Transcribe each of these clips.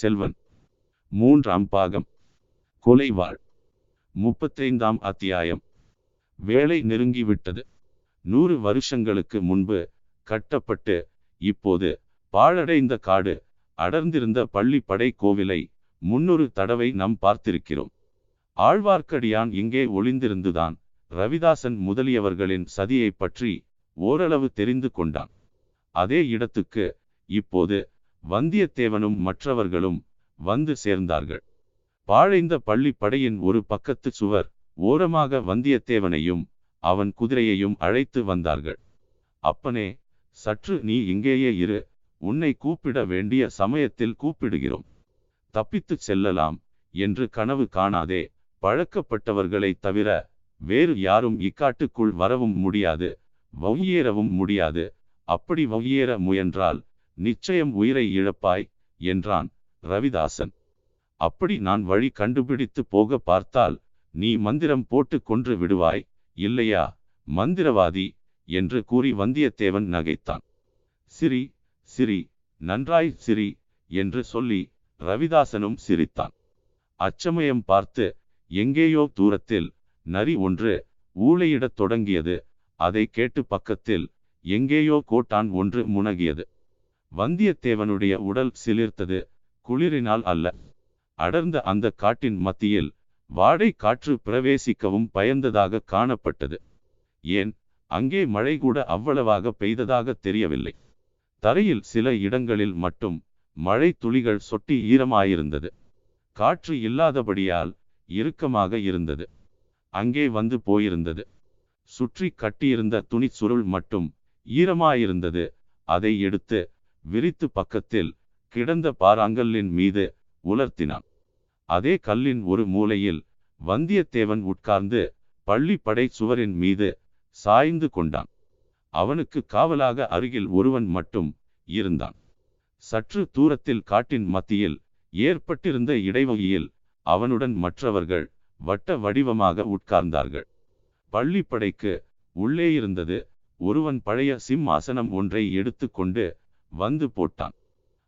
செல்வன். மூன்றாம் பாகம். கொலைவாள். முப்பத்தைந்தாம் அத்தியாயம். வேலை நெருங்கிவிட்டது. நூறு வருஷங்களுக்கு முன்பு கட்டப்பட்டு இப்போது பாழடைந்த காடு அடர்ந்திருந்த பள்ளிப்படை கோவிலை முன்னொரு தடவை நாம் பார்த்திருக்கிறோம். ஆழ்வார்க்கடியான் இங்கே ஒளிந்திருந்துதான் ரவிதாசன் முதலியவர்களின் சதியை பற்றி ஓரளவு தெரிந்து கொண்டான். அதே இடத்துக்கு இப்போது வந்தியத்தேவனும் மற்றவர்களும் வந்து சேர்ந்தார்கள். பாழைந்த பள்ளிப்படையின் ஒரு பக்கத்து சுவர் ஓரமாக வந்தியத்தேவனையும் அவன் குதிரையையும் அழைத்து வந்தார்கள். அப்பனே சற்று நீ இங்கேயே இரு. உன்னை கூப்பிட வேண்டிய சமயத்தில் கூப்பிடுகிறோம். தப்பித்துச் செல்லலாம் என்று கனவு காணாதே. பழக்கப்பட்டவர்களை தவிர வேறு யாரும் இக்காட்டுக்குள் வரவும் முடியாது. வவ்வியேறவும் முடியாது. அப்படி வவ்வியேற முயன்றால் நிச்சயம் உயிரை இழப்பாய் என்றான் ரவிதாசன். அப்படி நான் வழி கண்டுபிடித்து போக பார்த்தால் நீ மந்திரம் போட்டு கொன்று விடுவாய் இல்லையா மந்திரவாதி என்று கூறி வந்தியத்தேவன் நகைத்தான். சிரி சிரி நன்றாய் சிரி என்று சொல்லி ரவிதாசனும் சிரித்தான். அச்சமயம் பார்த்து எங்கேயோ தூரத்தில் நரி ஒன்று ஊளையிடத் தொடங்கியது அதை கேட்டு பக்கத்தில் எங்கேயோ கோட்டான் ஒன்று முனகியது. வந்தியத்தேவனுடைய உடல் சிலிர்த்தது குளிரினால் அல்ல. அடர்ந்த அந்த காட்டின் மத்தியில் வாடை காற்று பிரவேசிக்கவும் பயந்ததாக காணப்பட்டது. ஏன்? அங்கே மழை கூட அவ்வளவாக பெய்ததாக தெரியவில்லை. தரையில் சில இடங்களில் மட்டும் மழை துளிகள் சொட்டி ஈரமாயிருந்தது. காற்று இல்லாதபடியால் இறுக்கமாக இருந்தது. அங்கே வந்து போயிருந்தது. சுற்றி கட்டியிருந்த துணி சுருள் மட்டும் ஈரமாயிருந்தது. அதை எடுத்து விரித்து பக்கத்தில் கிடந்த பாறாங்கல்லின் மீது உலர்த்தினான். அதே கல்லின் ஒரு மூலையில் வந்தியத்தேவன் உட்கார்ந்து பள்ளிப்படை சுவரின் மீது சாய்ந்து கொண்டான். அவனுக்கு காவலாக அருகில் ஒருவன் மட்டும் இருந்தான். சற்று தூரத்தில் காட்டின் மத்தியில் ஏற்பட்டிருந்த இடைவகையில் அவனுடன் மற்றவர்கள் வட்ட வடிவமாக உட்கார்ந்தார்கள். பள்ளிப்படைக்கு உள்ளே இருந்தது ஒருவன் பழைய சிம்மாசனம் ஒன்றை எடுத்துக்கொண்டு வந்து போட்டான்.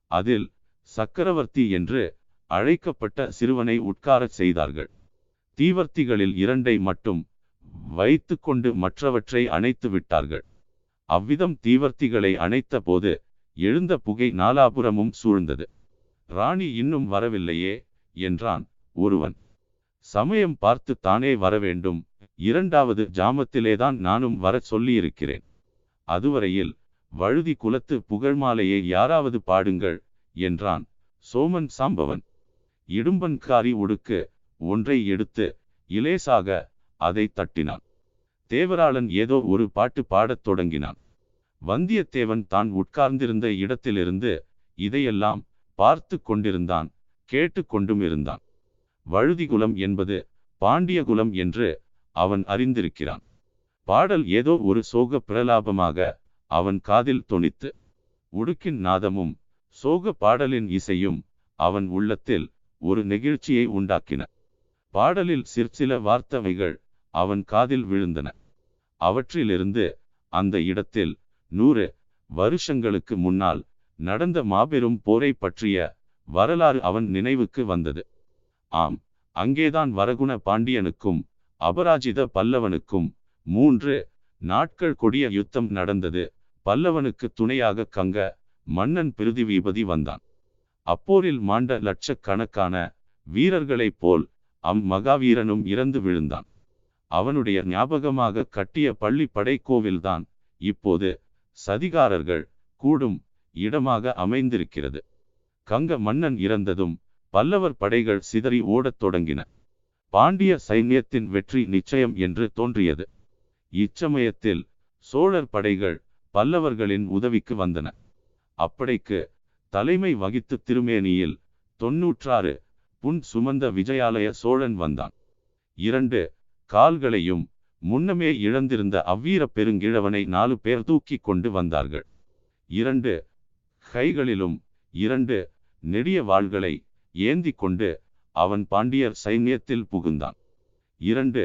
அதில் சக்கரவர்த்தி என்று அழைக்கப்பட்ட சிறுவனை உட்காரச் செய்தார்கள். தீவர்த்திகளில் இரண்டை மட்டும் வைத்து கொண்டு மற்றவற்றை அணைத்து விட்டார்கள். அவ்விதம் தீவர்த்திகளை அணைத்த போது எழுந்த புகை நாலாபுரமும் சூழ்ந்தது. ராணி இன்னும் வரவில்லையே என்றான் ஒருவன். சமயம் பார்த்து தானே வரவேண்டும் இரண்டாவது ஜாமத்திலேதான் நானும் வரச் சொல்லியிருக்கிறேன். அதுவரையில் வழுதி குலத்து புகழ்மாலையை யாராவது பாடுங்கள் என்றான். சோமன் சாம்பவன். இடும்பன்காரி உடுக்கு ஒன்றை எடுத்து இலேசாக அதை தட்டினான். தேவராளன் ஏதோ ஒரு பாட்டு பாடத் தொடங்கினான். வந்தியத்தேவன் தான் உட்கார்ந்திருந்த இடத்திலிருந்து இதையெல்லாம் பார்த்து கொண்டிருந்தான் கேட்டு கொண்டும் இருந்தான். வழுதிகுலம் என்பது பாண்டியகுலம் என்று அவன் அறிந்திருக்கிறான். பாடல் ஏதோ ஒரு சோக பிரலாபமாக அவன் காதில் தொனித்து உடுக்கின் நாதமும் சோக பாடலின் இசையும் அவன் உள்ளத்தில் ஒரு நெகிழ்ச்சியை உண்டாக்கின. பாடலில் சிற்சில வார்த்தவைகள் அவன் காதில் விழுந்தன. அவற்றிலிருந்து அந்த இடத்தில் நூறு வருஷங்களுக்கு முன்னால் நடந்த மாபெரும் போரை பற்றிய வரலாறு அவன் நினைவுக்கு வந்தது. ஆம் அங்கேதான் வரகுண பாண்டியனுக்கும் அபராஜித பல்லவனுக்கும் மூன்று நாட்கள் கொடிய யுத்தம் நடந்தது. பல்லவனுக்கு துணையாக கங்க மன்னன் பிருதிவீபதி வந்தான். அப்போரில் மாண்ட லட்சக்கணக்கான வீரர்களைப் போல் அம் மகாவீரனும் இறந்து விழுந்தான். அவனுடைய ஞாபகமாக கட்டிய பள்ளி படைக்கோவில்தான் இப்போது சதிகாரர்கள் கூடும் இடமாக அமைந்திருக்கிறது. கங்க மன்னன் இறந்ததும் பல்லவர் படைகள் சிதறி ஓடத் தொடங்கின. பாண்டிய சைன்யத்தின் வெற்றி நிச்சயம் என்று தோன்றியது. இச்சமயத்தில் சோழர் படைகள் பல்லவர்களின் உதவிக்கு வந்தன. அப்படைக்கு தலைமை வகித்து திருமேனியில் தொன்னூற்றாறு புன் சுமந்த விஜயாலய சோழன் வந்தான். இரண்டு கால்களையும் முன்னமே இழந்திருந்த அவ்வீர பெருங்கிழவனை நாலு பேர் தூக்கி கொண்டு வந்தார்கள். இரண்டு கைகளிலும் இரண்டு நெடிய வாள்களை ஏந்தி கொண்டு அவன் பாண்டியர் சைன்யத்தில் புகுந்தான். இரண்டு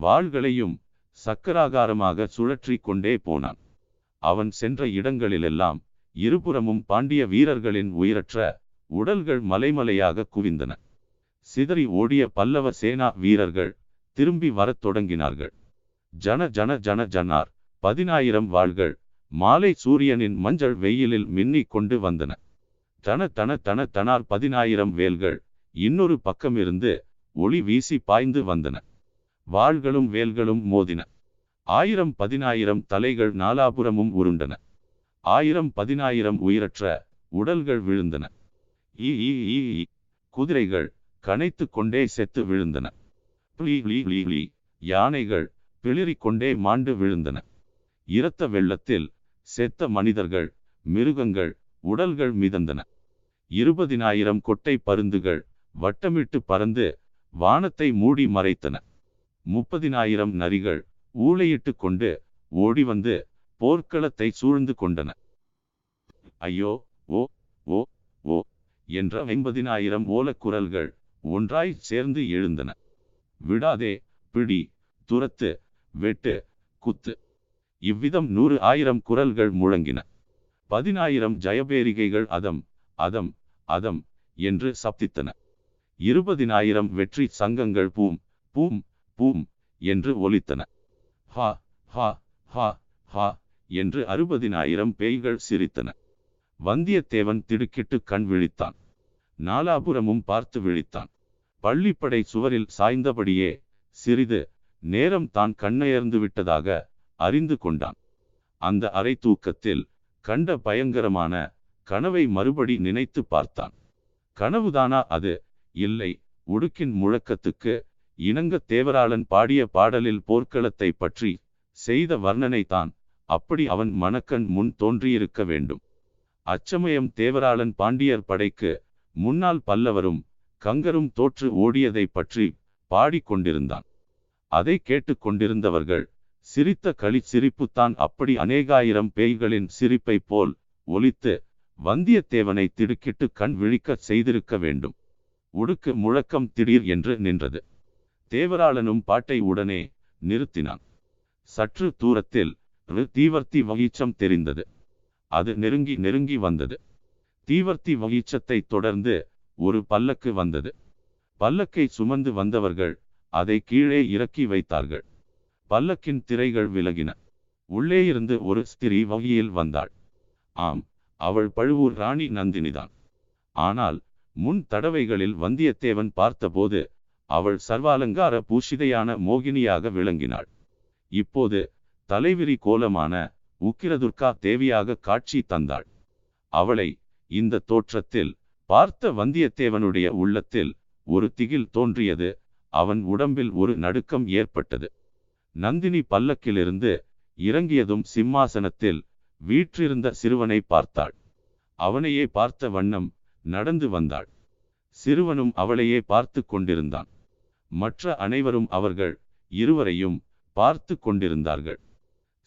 வாள்களையும் சக்கராகாரமாக சுழற்றி கொண்டே போனான். அவன் சென்ற இடங்களிலெல்லாம் இருபுறமும் பாண்டிய வீரர்களின் உயிரற்ற உடல்கள் மலைமலையாக குவிந்தன. சிதறி ஓடிய பல்லவ சேனா வீரர்கள் திரும்பி வரத் தொடங்கினார்கள். ஜன ஜன ஜன ஜனார் பதினாயிரம் வாள்கள் மாலை சூரியனின் மஞ்சள் வெயிலில் மின்னிக் கொண்டு வந்தன. தன தன தன தனார் பதினாயிரம் வேல்கள் இன்னொரு பக்கமிருந்து ஒளி வீசி பாய்ந்து வந்தன. வாள்களும் வேல்களும் மோதின. ஆயிரம் பதினாயிரம் தலைகள் நாலாபுரமும் உருண்டன. ஆயிரம் பதினாயிரம் உயிரற்ற உடல்கள் விழுந்தன. ஈ ஈ ஈ குதிரைகள் கனைத்து கொண்டே செத்து விழுந்தன. யானைகள் பிளிறிக் கொண்டே மாண்டு விழுந்தன. இரத்த வெள்ளத்தில் செத்த மனிதர்கள் மிருகங்கள் உடல்கள் மிதந்தன. இருபதினாயிரம் கொட்டை பருந்துகள் வட்டமிட்டு பறந்து வானத்தை மூடி மறைத்தன. முப்பதினாயிரம் நரிகள் ஊளையிட்டு கொண்டு ஓடி வந்து போர்க்களத்தை சூழ்ந்து கொண்டன. ஐயோ ஓ ஓ ஓ என்ற ஐம்பதினாயிரம் ஓலக்குரல்கள் ஒன்றாய் சேர்ந்து எழுந்தன. விடாதே பிடி துரத்து வெட்டு குத்து. இவ்விதம் நூறு ஆயிரம் குரல்கள் முழங்கின. பதினாயிரம் ஜயபேரிகைகள் அதம் அதம் அதம் என்று சப்தித்தன. இருபதினாயிரம் வெற்றி சங்கங்கள் பூம் பூம் பூம் என்று ஒலித்தன. ஹா ஹா ஹா ஹா என்று அறுபதினாயிரம் பேய்கள் சிரித்தன. வந்தியத்தேவன் திடுக்கிட்டு கண் விழித்தான். நாலாபுரமும் பார்த்து விழித்தான். பள்ளிப்படை சுவரில் சாய்ந்தபடியே சிறிது நேரம் தான் கண்ணயர்ந்து விட்டதாக அறிந்து கொண்டான். அந்த அரை தூக்கத்தில் கண்ட பயங்கரமான கனவை மறுபடி நினைத்து பார்த்தான். கனவுதானா அது? இல்லை உடுக்கின் முழக்கத்துக்கு இணங்க தேவராளன் பாடிய பாடலில் போர்க்களத்தை பற்றி செய்த வர்ணனை தான். அப்படி அவன் மணக்கண் முன் தோன்றியிருக்க வேண்டும். அச்சமயம் தேவராளன் பாண்டியர் படைக்கு முன்னால் பல்லவரும் கங்கரும் தோற்று ஓடியதை பற்றி பாடிக்கொண்டிருந்தான் அதை கேட்டுக் கொண்டிருந்தவர்கள் சிரித்த களி சிரிப்புத்தான் அப்படி அநேகாயிரம் பேய்களின் சிரிப்பை போல் ஒலித்து வந்தியத்தேவனை திடுக்கிட்டு கண் விழிக்கச் செய்திருக்க வேண்டும். உடுக்கு முழக்கம் திடீர் என்று நின்றது. தேவராளனும் பாட்டை உடனே நிறுத்தினான். சற்று தூரத்தில் தீவர்த்தி வகிச்சம் தெரிந்தது. அது நெருங்கி நெருங்கி வந்தது. தீவர்த்தி வகிச்சத்தை தொடர்ந்து ஒரு பல்லக்கு வந்தது. பல்லக்கை சுமந்து வந்தவர்கள் அதை கீழே இறக்கி வைத்தார்கள். பல்லக்கின் திரைகள் விலகின. உள்ளே இருந்து ஒரு ஸ்திரீ வகையில் வந்தாள். ஆம் அவள் பழுவூர் ராணி நந்தினிதான். ஆனால் முன் தடவைகளில் வந்தியத்தேவன் பார்த்தபோது அவள் சர்வாலங்கார பூஷிதையான மோகினியாக விளங்கினாள். இப்போது தலைவிரி கோலமான உக்கிரதுர்கா தேவியாக காட்சி தந்தாள். அவளை இந்த தோற்றத்தில் பார்த்த வந்தியத்தேவனுடைய உள்ளத்தில் ஒரு திகில் தோன்றியது. அவன் உடம்பில் ஒரு நடுக்கம் ஏற்பட்டது. நந்தினி பல்லக்கிலிருந்து இறங்கியதும் சிம்மாசனத்தில் வீற்றிருந்த சிறுவனை பார்த்தாள். அவனையே பார்த்த வண்ணம் நடந்து வந்தாள். சிறுவனும் அவளையே பார்த்து கொண்டிருந்தான். மற்ற அனைவரும் அவர்கள் இருவரையும் பார்த்து கொண்டிருந்தார்கள்.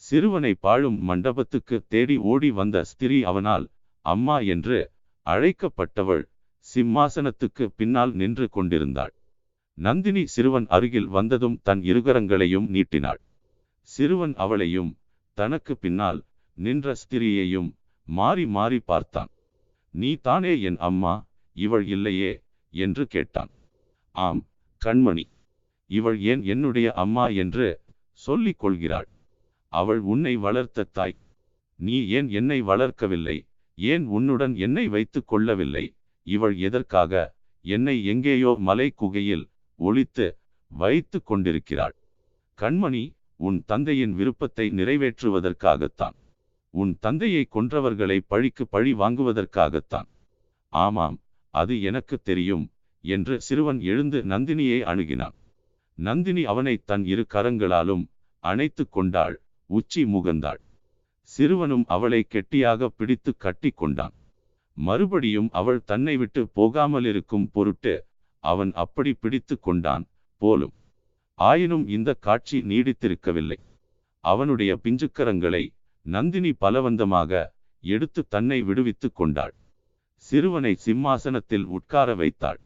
சிறுவனை பாழும் மண்டபத்துக்கு தேடி ஓடி வந்த ஸ்திரீ அவனால் அம்மா என்று அழைக்கப்பட்டவள் சிம்மாசனத்துக்கு பின்னால் நின்று கொண்டிருந்தாள். நந்தினி சிறுவன் அருகில் வந்ததும் தன் இருகரங்களையும் நீட்டினாள். சிறுவன் அவளையும் தனக்கு பின்னால் நின்ற ஸ்திரீயையும் மாறி மாறி பார்த்தான். நீ தானே என் அம்மா இவள் இல்லையே என்று கேட்டான். ஆம் கண்மணி. இவள் ஏன் என்னுடைய அம்மா என்று சொல்லிக் கொள்கிறாள். அவள் உன்னை வளர்த்த தாய். நீ ஏன் என்னை வளர்க்கவில்லை? ஏன் உன்னுடன் என்னை வைத்துக் கொள்ளவில்லை? இவள் எதற்காக என்னை எங்கேயோ மலை குகையில் ஒளித்து வைத்து கொண்டிருக்கிறாள். கண்மணி உன் தந்தையின் விருப்பத்தை நிறைவேற்றுவதற்காகத்தான். உன் தந்தையை கொன்றவர்களை பழிக்கு பழி வாங்குவதற்காகத்தான். ஆமாம் அது எனக்கு தெரியும். என்று சிறுவன் எழுந்து நந்தினியை அணுகினான். நந்தினி அவனை தன் இரு கரங்களாலும் அணைத்து கொண்டாள் உச்சி முகந்தாள். சிறுவனும் அவளை கெட்டியாக பிடித்து கட்டி கொண்டான். மறுபடியும் அவள் தன்னை விட்டு போகாமலிருக்கும் பொருட்டு அவன் அப்படி பிடித்து கொண்டான் போலும். ஆயினும் இந்த காட்சி நீடித்திருக்கவில்லை. அவனுடைய பிஞ்சுக்கரங்களை நந்தினி பலவந்தமாக எடுத்து தன்னை விடுவித்துக் கொண்டாள். சிறுவனை சிம்மாசனத்தில் உட்கார வைத்தாள்.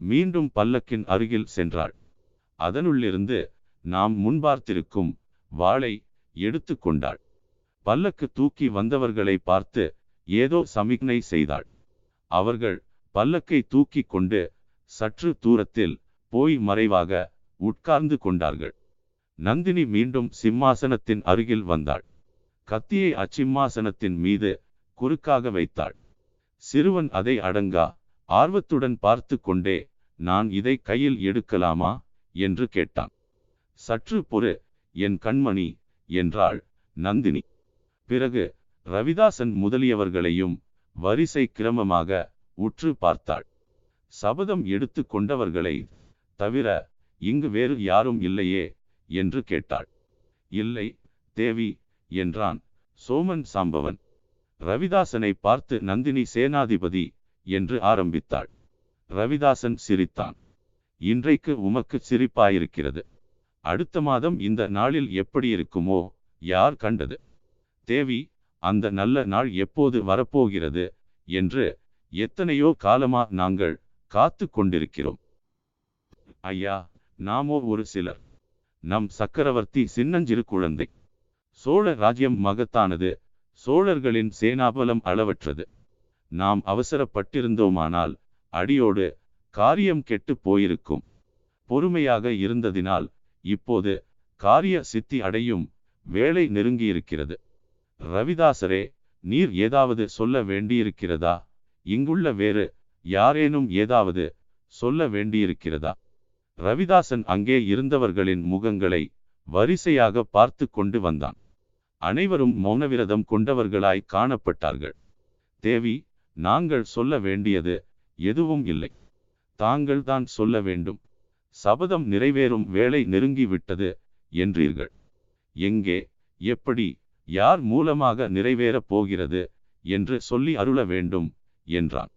மீண்டும் பல்லக்கின் அருகில் சென்றாள். அதனுள்ளிருந்து நாம் முன்பார்த்திருக்கும் வாளை எடுத்து கொண்டாள். பல்லக்கு தூக்கி வந்தவர்களை பார்த்து ஏதோ சமிக்ஞை செய்தாள். அவர்கள் பல்லக்கை தூக்கி கொண்டு சற்று தூரத்தில் போய் மறைவாக உட்கார்ந்து கொண்டார்கள். நந்தினி மீண்டும் சிம்மாசனத்தின் அருகில் வந்தாள். கத்தியை அச்சிம்மாசனத்தின் மீது குறுக்காக வைத்தாள். சிறுவன் அதை அடங்கா ஆர்வத்துடன் பார்த்து கொண்டே நான் இதை கையில் எடுக்கலாமா? என்று கேட்டான். சற்று பொறு என் கண்மணி என்றாள் நந்தினி. பிறகு ரவிதாசன் முதலியவர்களையும் வரிசை கிரமமாக உற்று பார்த்தாள். சபதம் எடுத்து கொண்டவர்களை தவிர இங்கு வேறு யாரும் இல்லையே என்று கேட்டாள். இல்லை தேவி என்றான் சோமன் சாம்பவன். ரவிதாசனை பார்த்து நந்தினி சேனாதிபதி என்று ஆரம்பித்தாள். ரவிதாசன் சிரித்தான். இன்றைக்கு உமக்கு சிரிப்பாயிருக்கிறது. அடுத்த மாதம் இந்த நாளில் எப்படி இருக்குமோ யார் கண்டது? தேவி அந்த நல்ல நாள் எப்போது வரப்போகிறது என்று எத்தனையோ காலமா நாங்கள் காத்து கொண்டிருக்கிறோம். ஐயா நாமோ ஒரு சிலர். நம் சக்கரவர்த்தி சின்னஞ்சிறு குழந்தை. சோழ ராஜ்யம் மகத்தானது. சோழர்களின் சேனாபலம் அளவற்றது. நாம் அவசரப்பட்டிருந்தோமானால் அடியோடு காரியம் கெட்டு போயிருக்கும். பொறுமையாக இருந்ததினால் இப்போது காரிய சித்தி அடையும் வேலை நெருங்கியிருக்கிறது. ரவிதாசரே நீர் ஏதாவது சொல்ல வேண்டியிருக்கிறதா? இங்குள்ள வேறு யாரேனும் ஏதாவது சொல்ல வேண்டியிருக்கிறதா? ரவிதாசன் அங்கே இருந்தவர்களின் முகங்களை வரிசையாக பார்த்து கொண்டு வந்தான். அனைவரும் மௌனவிரதம் கொண்டவர்களாய் காணப்பட்டார்கள். தேவி நாங்கள் சொல்ல வேண்டியது எதுவும் இல்லை. தாங்கள் தான் சொல்ல வேண்டும். சபதம் நிறைவேறும் வேலை நெருங்கிவிட்டது என்றீர்கள். எங்கே எப்படி யார் மூலமாக நிறைவேறப் போகிறது என்று சொல்லி அருள வேண்டும் என்றான்.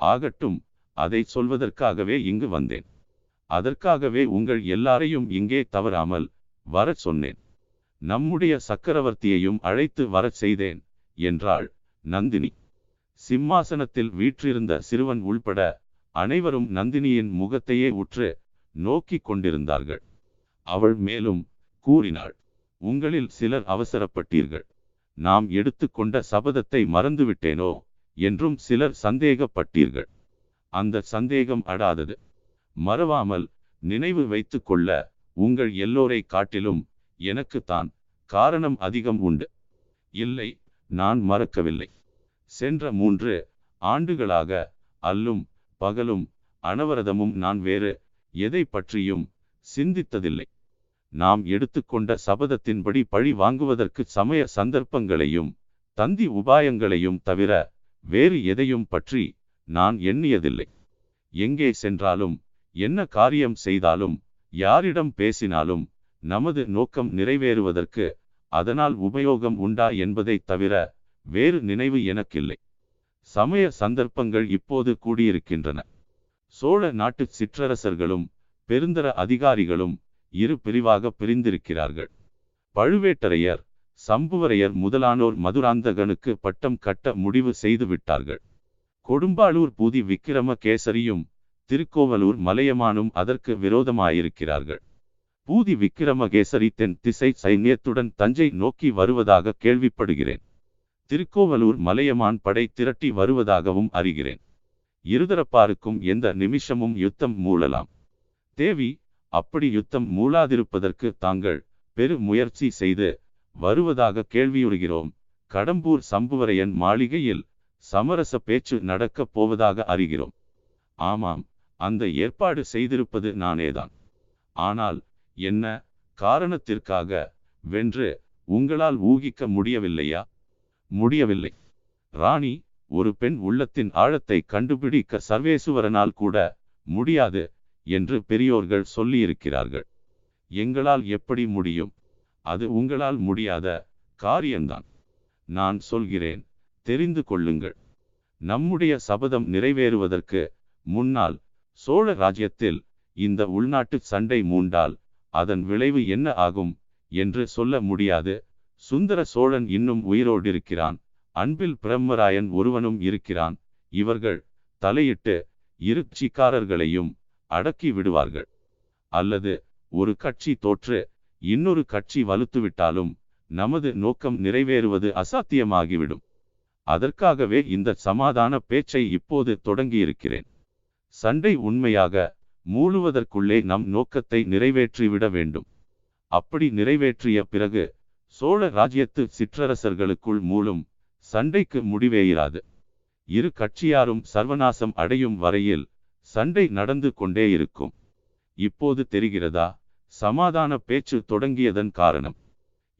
ஆகட்டும் அதை சொல்வதற்காகவே இங்கு வந்தேன். அதற்காகவே உங்கள் எல்லாரையும் இங்கே தவறாமல் வரச் சொன்னேன். நம்முடைய சக்கரவர்த்தியையும் அழைத்து வரச் செய்தேன் என்றாள் நந்தினி. சிம்மாசனத்தில் வீற்றிருந்த சிறுவன் உள்பட அனைவரும் நந்தினியின் முகத்தையே உற்று நோக்கிக் கொண்டிருந்தார்கள். அவள் மேலும் கூறினாள் உங்களில் சிலர் அவசரப்பட்டீர்கள். நாம் எடுத்துக்கொண்ட சபதத்தை மறந்துவிட்டேனோ என்றும் சிலர் சந்தேகப்பட்டீர்கள். அந்த சந்தேகம் அடாதது. மறவாமல் நினைவு வைத்து கொள்ள உங்கள் எல்லோரை காட்டிலும் எனக்குத்தான் காரணம் அதிகம் உண்டு. இல்லை நான் மறக்கவில்லை. சென்ற மூன்று ஆண்டுகளாக அல்லும் பகலும் அனவரதமும் நான் வேறு எதை பற்றியும் சிந்தித்ததில்லை. நாம் எடுத்துக்கொண்ட சபதத்தின்படி பழி வாங்குவதற்கு சமய சந்தர்ப்பங்களையும் தந்தி உபாயங்களையும் தவிர வேறு எதையும் பற்றி நான் எண்ணியதில்லை. எங்கே சென்றாலும் என்ன காரியம் செய்தாலும் யாரிடம் பேசினாலும் நமது நோக்கம் நிறைவேறுவதற்கு அதனால் உபயோகம் உண்டா என்பதைத் தவிர வேறு நினைவு எனக்கில்லை. சமய சந்தர்ப்பங்கள் இப்போது கூடியிருக்கின்றன. சோழ நாட்டு சிற்றரசர்களும் பெருந்தர அதிகாரிகளும் இரு பிரிவாக பிரிந்திருக்கிறார்கள். பழுவேட்டரையர் சம்புவரையர் முதலானோர் மதுராந்தகனுக்கு பட்டம் கட்ட முடிவு செய்து விட்டார்கள் கொடும்பாளூர் பூதி விக்கிரம கேசரியும் திருக்கோவலூர் மலையமானும் அதற்கு விரோதமாயிருக்கிறார்கள். பூதி விக்கிரமகேசரி தென் திசை சைன்யத்துடன் தஞ்சை நோக்கி வருவதாக கேள்விப்படுகிறேன். திருக்கோவலூர் மலையமான் படை திரட்டி வருவதாகவும் அறிகிறேன். இருதரப்பாருக்கும் எந்த நிமிஷமும் யுத்தம் மூழலாம். தேவி அப்படி யுத்தம் மூளாதிருப்பதற்கு தாங்கள் பெரு முயற்சி செய்து வருவதாக கேள்வியுறுகிறோம். கடம்பூர் சம்புவரையன் மாளிகையில் சமரச பேச்சு நடக்கப் போவதாக அறிகிறோம். ஆமாம் அந்த ஏற்பாடு செய்திருப்பது நானேதான். ஆனால் என்ன காரணத்திற்காக வென்று உங்களால் ஊகிக்க முடியவில்லையா? முடியவில்லை. ராணி ஒரு பெண் உள்ளத்தின் ஆழத்தை கண்டுபிடிக்க சர்வேசுவரனால் கூட முடியாது என்று பெரியோர்கள் சொல்லியிருக்கிறார்கள். எங்களால் எப்படி முடியும்? அது உங்களால் முடியாத காரியம்தான். நான் சொல்கிறேன் தெரிந்து கொள்ளுங்கள். நம்முடைய சபதம் நிறைவேறுவதற்கு முன்னால் சோழ ராஜ்யத்தில் இந்த உள்நாட்டு சண்டை மூண்டால் அதன் விளைவு என்ன ஆகும் என்று சொல்ல முடியாது? சுந்தர சோழன் இன்னும் உயிரோடிருக்கிறான். அன்பில் பிரம்மராயன் ஒருவனும் இருக்கிறான். இவர்கள் தலையிட்டு இரு சிக்காரர்களையும் அடக்கி விடுவார்கள். அல்லது ஒரு கட்சி தோற்று இன்னொரு கட்சி வலுத்துவிட்டாலும் நமது நோக்கம் நிறைவேறுவது அசாத்தியமாகிவிடும். அதற்காகவே இந்த சமாதான பேச்சை இப்போது தொடங்கியிருக்கிறேன். சண்டை உண்மையாக மூழுவதற்குள்ளே நம் நோக்கத்தை நிறைவேற்றிவிட வேண்டும். அப்படி நிறைவேற்றிய பிறகு சோழ ராஜ்யத்து சிற்றரசர்களுக்குள் மூலம் சண்டைக்கு முடிவேயிராது. இரு கட்சியாரும் சர்வநாசம் அடையும் வரையில் சண்டை நடந்து கொண்டே இருக்கும். இப்போது தெரிகிறதா? சமாதான பேச்சு தொடங்கியதன் காரணம்.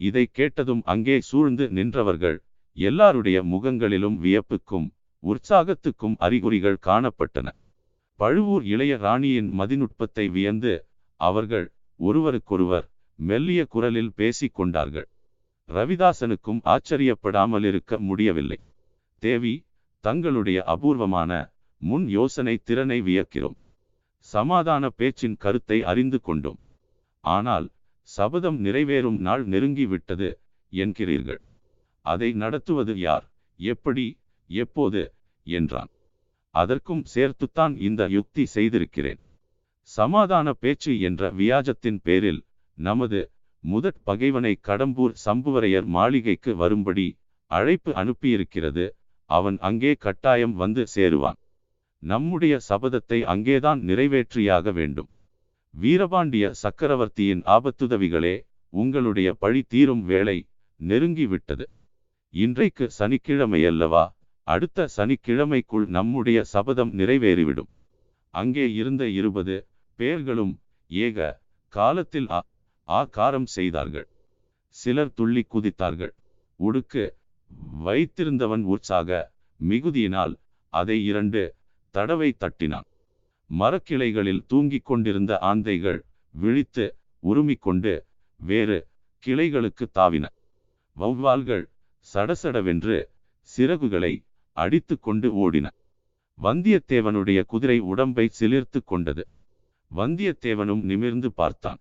இதை கேட்டதும் அங்கே சூழ்ந்து நின்றவர்கள் எல்லாருடைய முகங்களிலும் வியப்புக்கும் உற்சாகத்துக்கும் அறிகுறிகள் காணப்பட்டன. பழுவூர் இளைய ராணியின் மதிநுட்பத்தை வியந்து அவர்கள் ஒருவருக்கொருவர் மெல்லிய குரலில் பேசிக் கொண்டார்கள். ரவிதாசனுக்கும் ஆச்சரியப்படாமல் இருக்க முடியவில்லை. தேவி தங்களுடைய அபூர்வமான முன் யோசனை திறனை வியக்கிறோம். சமாதான பேச்சின் கருத்தை அறிந்து கொண்டோம். ஆனால் சபதம் நிறைவேறும் நாள் நெருங்கி விட்டது என்கிறீர்கள். அதை நடத்துவது யார் எப்படி எப்போது என்றான். அதற்கும் சேர்த்துத்தான் இந்த யுக்தி செய்திருக்கிறேன். சமாதான பேச்சு என்ற வியாஜத்தின் பேரில் நமது முதற் பகைவனை கடம்பூர் சம்புவரையர் மாளிகைக்கு வரும்படி அழைப்பு அனுப்பியிருக்கிறது. அவன் அங்கே கட்டாயம் வந்து சேருவான். நம்முடைய சபதத்தை அங்கேதான் நிறைவேற்றியாக வேண்டும். வீரபாண்டிய சக்கரவர்த்தியின் ஆபத்துதவிகளே உங்களுடைய பழி தீரும் வேளை நெருங்கிவிட்டது. இன்றைக்கு சனிக்கிழமையல்லவா அடுத்த சனிக்கிழமைக்குள் நம்முடைய சபதம் நிறைவேறிவிடும். அங்கே இருந்த இருபது பேர்களும் ஏக காலத்தில் ஆகாரம் செய்தார்கள். சிலர் துள்ளி குதித்தார்கள். உடுக்கு வைத்திருந்தவன் உற்சாக மிகுதியினால் அதை இரண்டு தடவை தட்டினான். மரக்கிளைகளில் தூங்கிக் கொண்டிருந்த ஆந்தைகள் விழித்து உருமிக்கொண்டு வேறு கிளைகளுக்கு தாவின. வௌவால்கள் சடசடவென்று சிறகுகளை அடித்து கொண்டு ஓடின. வந்தியத்தேவனுடைய குதிரை உடம்பை சிலிர்த்து கொண்டது. வந்தியத்தேவனும் நிமிர்ந்து பார்த்தான்.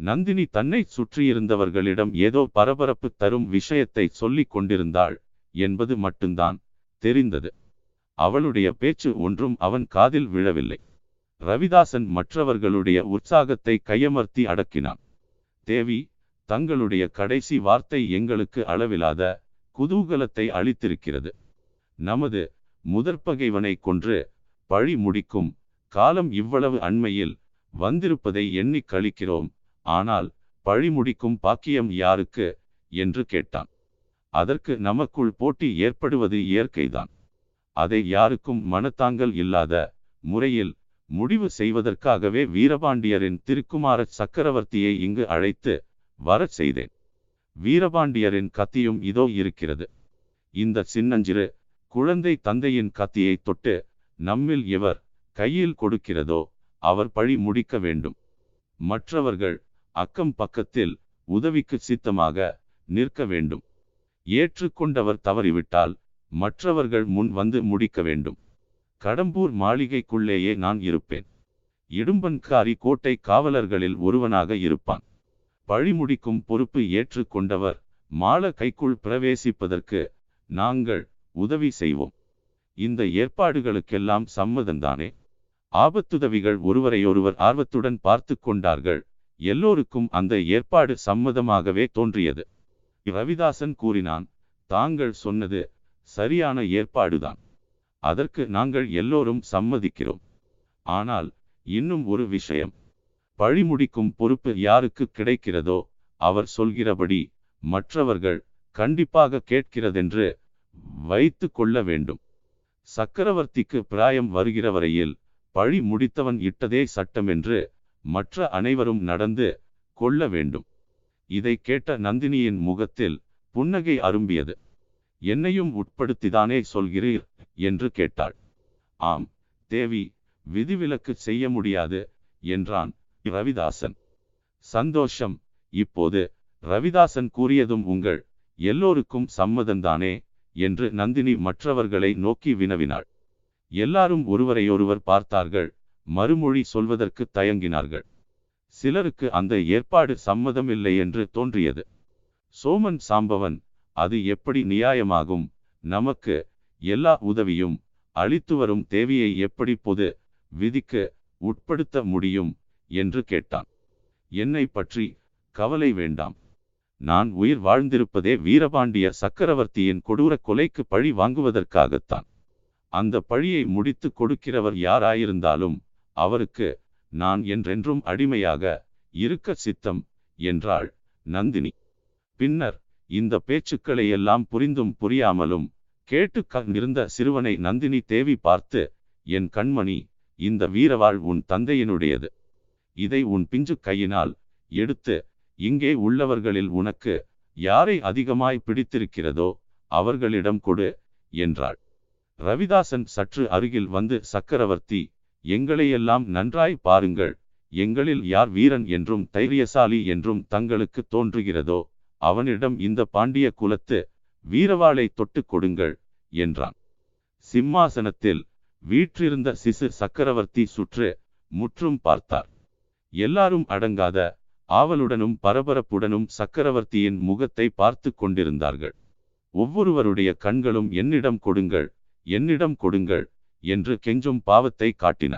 நந்தினி தன்னை சுற்றியிருந்தவர்களிடம் ஏதோ பரபரப்பு தரும் விஷயத்தை சொல்லிக் கொண்டிருந்தாள் என்பது மட்டும்தான் தெரிந்தது. அவளுடைய பேச்சு ஒன்றும் அவன் காதில் விழவில்லை. ரவிதாசன் மற்றவர்களுடைய உற்சாகத்தை கையமர்த்தி அடக்கினான். தேவி தங்களுடைய கடைசி வார்த்தை எங்களுக்கு அளவிலாத குதூகலத்தை அளித்திருக்கிறது. நமது முதற்பகைவனை கொன்று பழி முடிக்கும் காலம் இவ்வளவு அண்மையில் வந்திருப்பதை எண்ணி கழிக்கிறோம் ஆனால் பழி முடிக்கும் பாக்கியம் யாருக்கு? என்று கேட்டான். அதற்கு நமக்குள் போட்டி ஏற்படுவது இயற்கைதான். அதை யாருக்கும் மனத்தாங்கல் இல்லாத முறையில் முடிவு செய்வதற்காகவே வீரபாண்டியரின் திருக்குமார சக்கரவர்த்தியை இங்கு அழைத்து வரச் செய்தேன். வீரபாண்டியரின் கத்தியும் இதோ இருக்கிறது. இந்த சின்னஞ்சிறு குழந்தை தந்தையின் கத்தியை தொட்டு நம்மில் எவர் கையில் கொடுக்கிறதோ அவர் பழி முடிக்க வேண்டும். மற்றவர்கள் அக்கம் பக்கத்தில் உதவிக்கு சித்தமாக நிற்க வேண்டும். ஏற்றுக்கொண்டவர் தவறிவிட்டால் மற்றவர்கள் முன் வந்து முடிக்க வேண்டும். கடம்பூர் மாளிகைக்குள்ளேயே நான் இருப்பேன். இடும்பன்காரி கோட்டை காவலர்களில் ஒருவனாக இருப்பான். பழிமுடிக்கும் பொறுப்பு ஏற்றுக்கொண்டவர் மால கைக்குள் பிரவேசிப்பதற்கு நாங்கள் உதவி செய்வோம். இந்த ஏற்பாடுகளுக்கெல்லாம் சம்மதந்தானே? ஆபத்துதவிகள் ஒருவரையொருவர் ஆர்வத்துடன் பார்த்து கொண்டார்கள். எல்லோருக்கும் அந்த ஏற்பாடு சம்மதமாகவே தோன்றியது. ரவிதாசன் கூறினான் தாங்கள் சொன்னது சரியான ஏற்பாடுதான். அதற்கு நாங்கள் எல்லோரும் சம்மதிக்கிறோம். ஆனால் இன்னும் ஒரு விஷயம். பழிமுடிக்கும் பொறுப்பு யாருக்கு கிடைக்கிறதோ அவர் சொல்கிறபடி மற்றவர்கள் கண்டிப்பாக கேட்கிறதென்று வைத்து கொள்ள வேண்டும். சக்கரவர்த்திக்கு பிராயம் வருகிற வரையில் பழி முடித்தவன் இட்டதே சட்டமென்று மற்ற அனைவரும் நடந்து கொள்ள வேண்டும். இதை கேட்ட நந்தினியின் முகத்தில் புன்னகை அரும்பியது. என்னையும் உட்படுத்திதானே சொல்கிறீர்? என்று கேட்டாள். ஆம் தேவி விதிவிலக்கு செய்ய முடியாது என்றான் ரவிதாசன். சந்தோஷம். இப்போது ரவிதாசன் கூறியதும் உங்கள் எல்லோருக்கும் சம்மதந்தானே? என்று நந்தினி மற்றவர்களை நோக்கி வினவினாள். எல்லாரும் ஒருவரையொருவர் பார்த்தார்கள். மறுமொழி சொல்வதற்கு தயங்கினார்கள். சிலருக்கு அந்த ஏற்பாடு சம்மதமில்லை என்று தோன்றியது. சோமன் சாம்பவன் அது எப்படி நியாயமாகும்? நமக்கு எல்லா உதவியும் அளித்து வரும் தேவையை எப்படி பொது விதிக்கு உட்படுத்த முடியும்? என்று கேட்டான். என்னை பற்றி கவலை வேண்டாம். நான் உயிர் வாழ்ந்திருப்பதே வீரபாண்டிய சக்கரவர்த்தியின் கொடூர கொலைக்கு பழி வாங்குவதற்காகத்தான். அந்த பழியை முடித்து கொடுக்கிறவர் யாராயிருந்தாலும் அவருக்கு நான் என்றென்றும் அடிமையாக இருக்க சித்தம் என்றாள் நந்தினி. பின்னர் இந்த பேச்சுக்களை எல்லாம் புரிந்தும் புரியாமலும் கேட்டு நிறந்த சிறுவனை நந்தினி தேவி பார்த்து என் கண்மணி இந்த வீரவாள் உன் தந்தையினுடையது. இதை உன் பிஞ்சு கையினால் எடுத்து இங்கே உள்ளவர்களில் உனக்கு யாரை அதிகமாய் பிடித்திருக்கிறதோ அவர்களிடம் கொடு என்றாள். ரவிதாசன் சற்று அருகில் வந்து சக்கரவர்த்தி எங்களையெல்லாம் நன்றாய் பாருங்கள். எங்களில் யார் வீரன் என்றும் தைரியசாலி என்றும் தங்களுக்கு தோன்றுகிறதோ அவனிடம் இந்த பாண்டிய குலத்து வீரவாளை தொட்டு கொடுங்கள் என்றான். சிம்மாசனத்தில் வீற்றிருந்த சிசு சக்கரவர்த்தி சுற்று முற்றும் பார்த்தார். எல்லாரும் அடங்காத ஆவலுடனும் பரபரப்புடனும் சக்கரவர்த்தியின் முகத்தை பார்த்து கொண்டிருந்தார்கள். ஒவ்வொருவருடைய கண்களும் என்னிடம் கொடுங்கள் என்னிடம் கொடுங்கள் என்று கெஞ்சும் பாவத்தை காட்டின.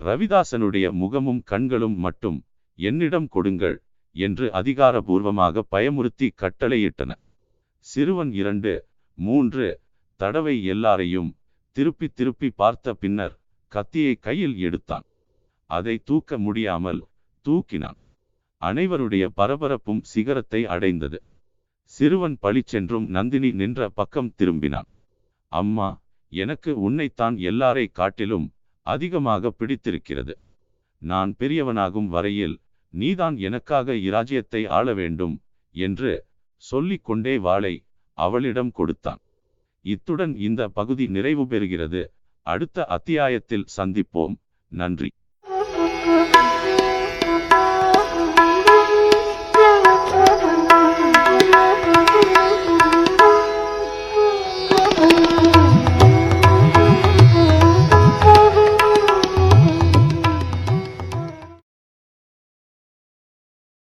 ரவிதாசனுடைய முகமும் கண்களும் மட்டும் என்னிடம் கொடுங்கள் என்று அதிகாரபூர்வமாக பயமுறுத்தி கட்டளையிட்டன. சிறுவன் இரண்டு மூன்று தடவை எல்லாரையும் திருப்பி திருப்பி பார்த்த பின்னர் கத்தியை கையில் எடுத்தான். அதை தூக்க முடியாமல் தூக்கினான். அனைவருடைய பரபரப்பும் சிகரத்தை அடைந்தது. சிறுவன் பழிச்சென்றும் நந்தினி நின்ற பக்கம் திரும்பினான். அம்மா எனக்கு உன்னைத்தான் எல்லாரை காட்டிலும் அதிகமாக பிடித்திருக்கிறது. நான் பெரியவனாகும் வரையில் நீதான் எனக்காக இராஜ்யத்தை ஆள வேண்டும் என்று சொல்லிக் கொண்டே வாளை அவளிடம் கொடுத்தான். இத்துடன் இந்த பகுதி நிறைவு பெறுகிறது. அடுத்த அத்தியாயத்தில் சந்திப்போம். நன்றி.